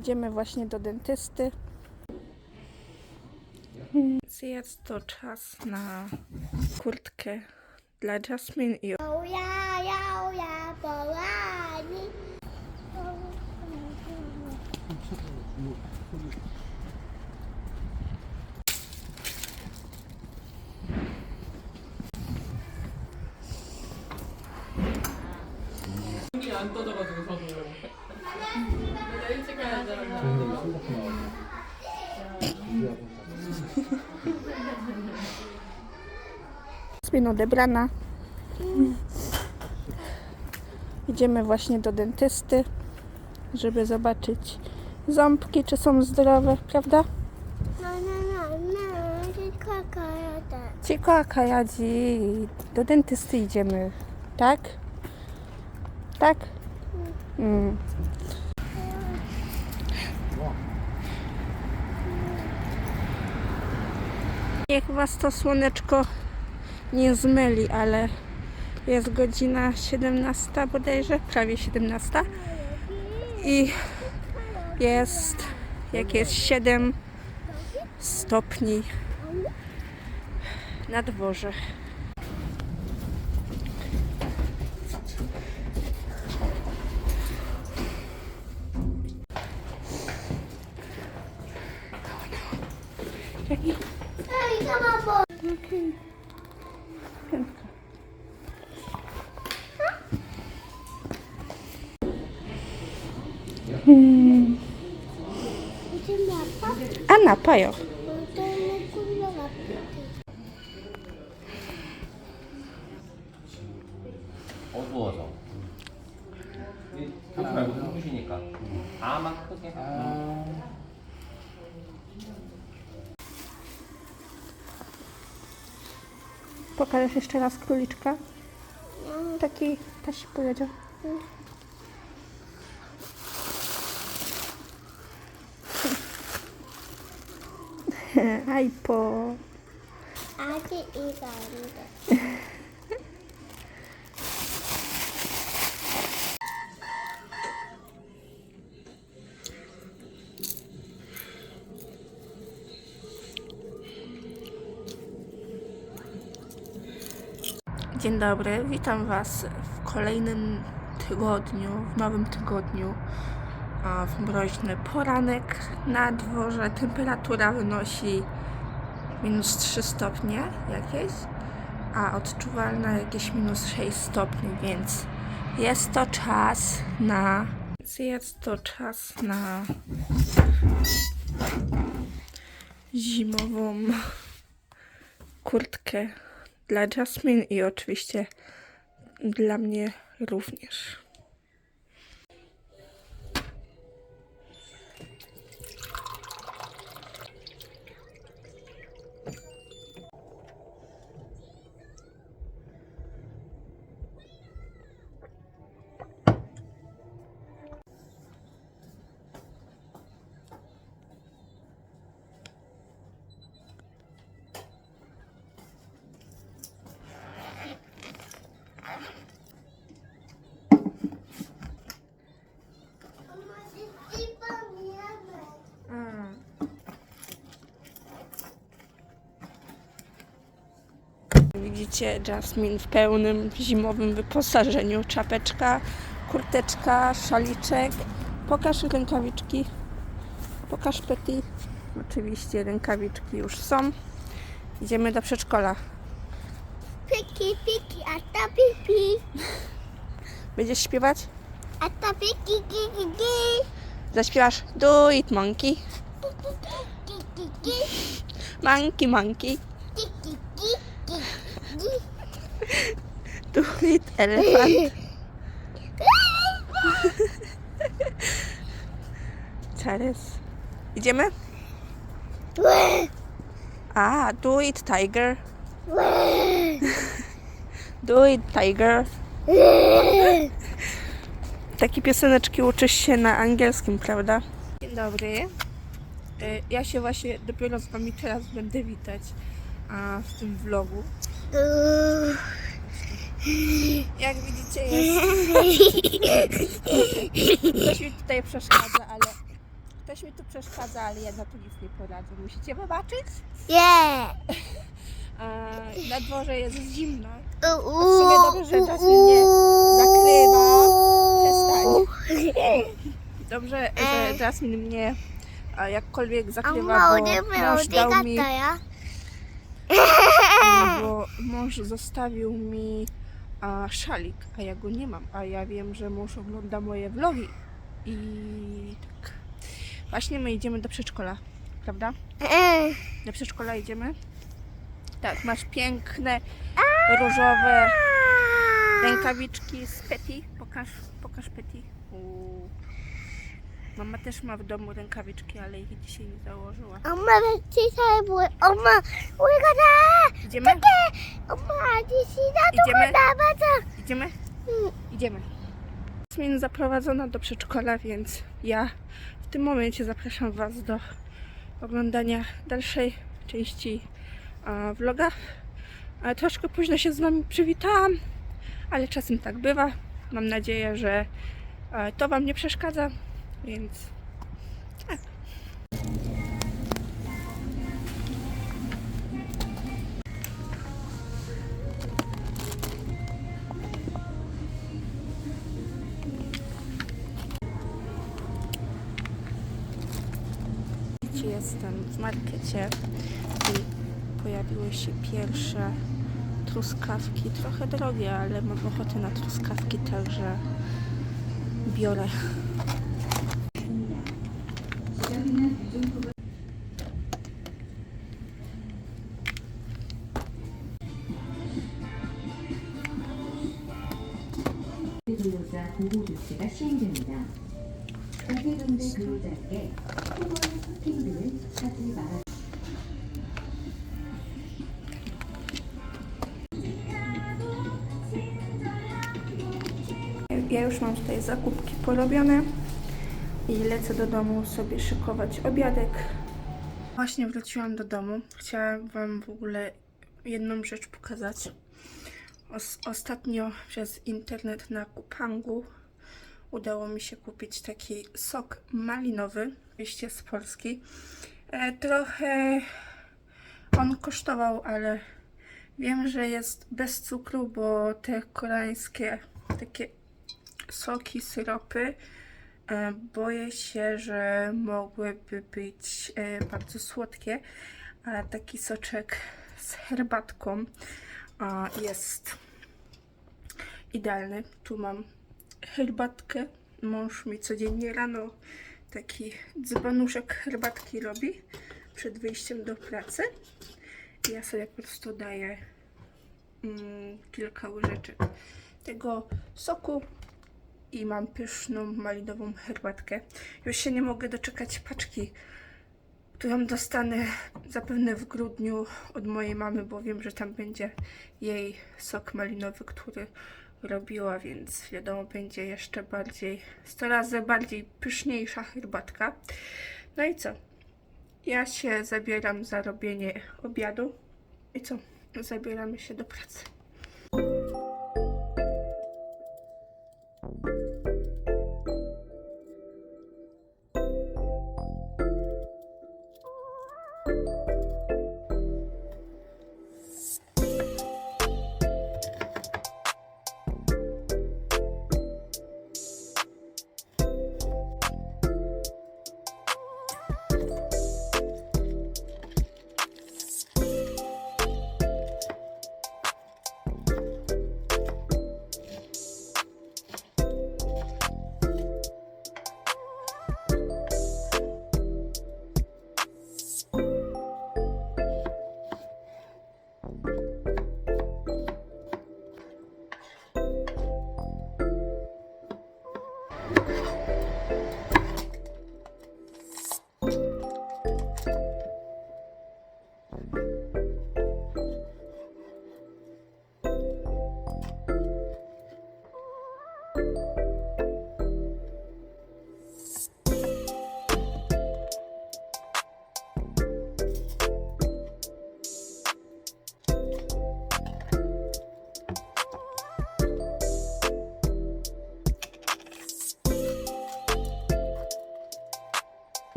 Idziemy właśnie do dentysty. Więc jest to czas na kurtkę dla Jasmine i Ja, ja, ja, Polani. 눈이 안 떠져가지고 저도 Spin odebrana. Idziemy właśnie do dentysty, żeby zobaczyć ząbki, czy są zdrowe, prawda? No, no, no, no. Ciekawa Kajadzi, do dentysty idziemy, tak? Tak? Mm. mm. Niech was to słoneczko nie zmyli, ale jest godzina 17 bodajże, prawie 17 i jest, jak jest 7 stopni na dworze. Jaki 이상한 음. 아파? 안 아파요. 어두워서. 하지 말고 숨쉬니까. 아막 크게. 아. Pokażesz jeszcze raz króliczka? No, taki, też się powiedział. Mm. Aj po. Adi i Gandhi. Dzień dobry, witam Was w kolejnym tygodniu, w nowym tygodniu. W mroźny poranek na dworze temperatura wynosi minus 3 stopnie jakieś, a odczuwalna jakieś minus 6 stopni, więc jest to czas na. Jest to czas na zimową kurtkę dla Jasmine i oczywiście dla mnie również. Widzicie Jasmine w pełnym zimowym wyposażeniu. Czapeczka, kurteczka, szaliczek. Pokaż rękawiczki. Pokaż Petit. Oczywiście rękawiczki już są. Idziemy do przedszkola. Piki, piki, a to pipi. Będziesz śpiewać? A to piki, ki, ki, ki. Zaśpiewasz Do it monkey, monkey monkey, do it elephant. Czarys. Idziemy? A, do it tiger. Do it tiger. Takie pioseneczki uczysz się na angielskim, prawda? Dzień dobry. Y, Ja się właśnie dopiero z Wami teraz będę witać a, w tym vlogu. Jak widzicie jest... Coś mi tutaj przeszkadza, ale Ktoś mi tu przeszkadza, ale ja na to nic nie poradzę. Musicie wybaczyć. Nie. A, na dworze jest zimno. W sumie dobrze, że Jasmine nie zakrywa. Przestań. Dobrze, że Jasmine mnie a, jakkolwiek zakrywa, bo mąż dał mi, bo mąż zostawił mi a, szalik, a ja go nie mam, a ja wiem, że mąż ogląda moje vlogi i tak. Właśnie my idziemy do przedszkola, prawda? Do przedszkola idziemy? Tak, masz piękne, różowe rękawiczki z Petty. Pokaż, pokaż Petty. Uuu. Mama też ma w domu rękawiczki, ale ich dzisiaj nie założyła. Oma dzisiaj były. Oma, ugada! Idziemy? Takie! Oma, dzisiaj na to Idziemy? badawata! Idziemy? Mm. Idziemy. Jasmin zaprowadzona do przedszkola, więc ja w tym momencie zapraszam Was do oglądania dalszej części e, vloga. E, troszkę późno się z Wami przywitałam, ale czasem tak bywa. Mam nadzieję, że e, to Wam nie przeszkadza więc tak. Jestem w markecie i pojawiły się pierwsze truskawki. Trochę drogie, ale mam ochotę na truskawki, także biorę. 조치가 시행됩니다. 가계동대 근로자에게 후보의 쇼핑 등은 하지 말아 Ja już mam tutaj zakupki porobione i lecę do domu sobie szykować obiadek. Właśnie wróciłam do domu. Chciałam Wam w ogóle jedną rzecz pokazać. Os- ostatnio przez internet na Kupangu udało mi się kupić taki sok malinowy, oczywiście z Polski. E, trochę on kosztował, ale wiem, że jest bez cukru, bo te koreańskie takie soki, syropy. E, Boję się, że mogłyby być e, bardzo słodkie, a taki soczek z herbatką jest idealny. Tu mam herbatkę. Mąż mi codziennie rano taki dzbanuszek herbatki robi przed wyjściem do pracy. Ja sobie po prostu daję mm, kilka łyżeczek tego soku i mam pyszną malinową herbatkę. Już się nie mogę doczekać paczki, którą dostanę zapewne w grudniu od mojej mamy, bo wiem, że tam będzie jej sok malinowy, który robiła, więc wiadomo, będzie jeszcze bardziej, 100 razy bardziej pyszniejsza herbatka. No i co? Ja się zabieram za robienie obiadu. I co? Zabieramy się do pracy.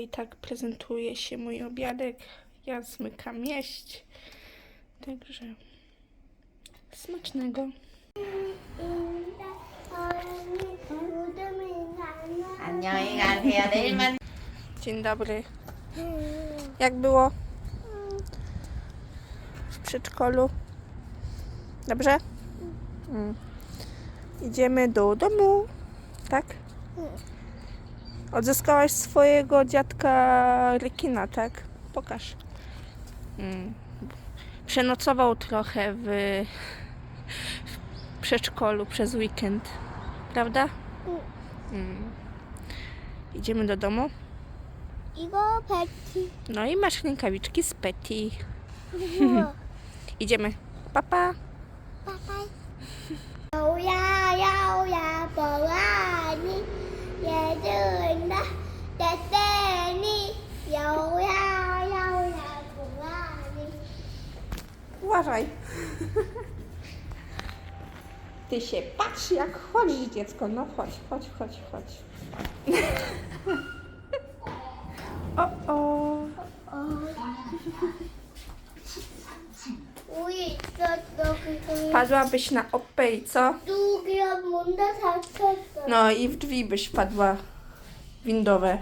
i tak prezentuje się mój obiadek. Ja zmykam jeść. Także smacznego. Dzień dobry. Jak było? W przedszkolu? Dobrze? Mm. Idziemy do domu, tak? Odzyskałaś swojego dziadka rekina, tak? Pokaż. Mm. Przenocował trochę w, w przedszkolu przez weekend, prawda? Mm. mm. Idziemy do domu. Igo Peti. No i masz rękawiczki z Peti. Idziemy. Papa. Pa. Pa, pa. uważaj. Ty się patrz jak chodzisz dziecko. No chodź, chodź, chodź, chodź. o, o. Ujej, co to Padłabyś na opę i co? No, tak, tak, tak. no i w drzwi byś padła windowe.